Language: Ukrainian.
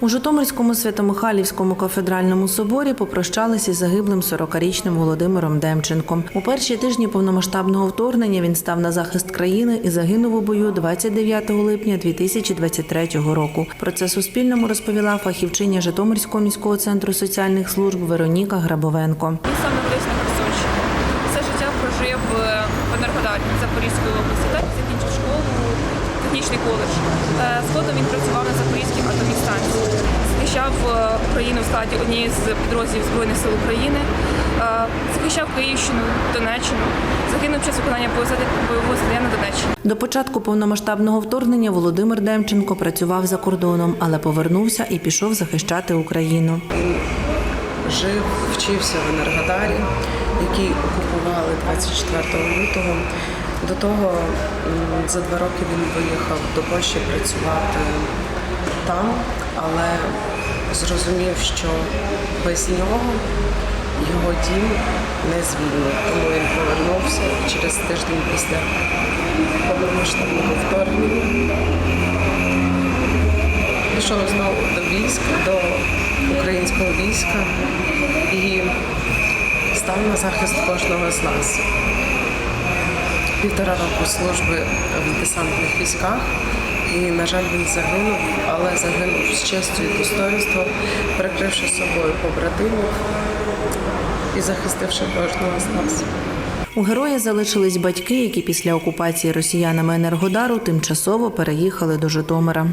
У Житомирському Свято-Михайлівському кафедральному соборі попрощалися із загиблим 40-річним Володимиром Демченком. У перші тижні повномасштабного вторгнення він став на захист країни і загинув у бою 29 липня 2023 року. Про це Суспільному розповіла фахівчиня Житомирського міського центру соціальних служб Вероніка Грабовенко. Він сам народився на. Все життя прожив в Запорізької області. Так закінчив школу, технічний коледж. Е, Згодом він працював на Запорізькій Україну в складі однієї з підрозділів Збройних сил України. Е, Захищав Київщину, Донеччину. Загинув час виконання бойового завдання на Донеччині. До початку повномасштабного вторгнення Володимир Демченко працював за кордоном, але повернувся і пішов захищати Україну. жив, вчився в Енергодарі, який окупували 24 лютого. До того за два роки він виїхав до Польщі працювати там, але зрозумів, що без нього його дім не звільнить. Тому він повернувся через тиждень після повномасштабного вторгнення пішов знову до військ, до українського війська і став на захист кожного з нас. Півтора року служби в десантних військах. І, на жаль, він загинув, але загинув з честю і достоинством, прикривши собою побратимів і захистивши кожного з нас. У героя залишились батьки, які після окупації росіянами Енергодару тимчасово переїхали до Житомира.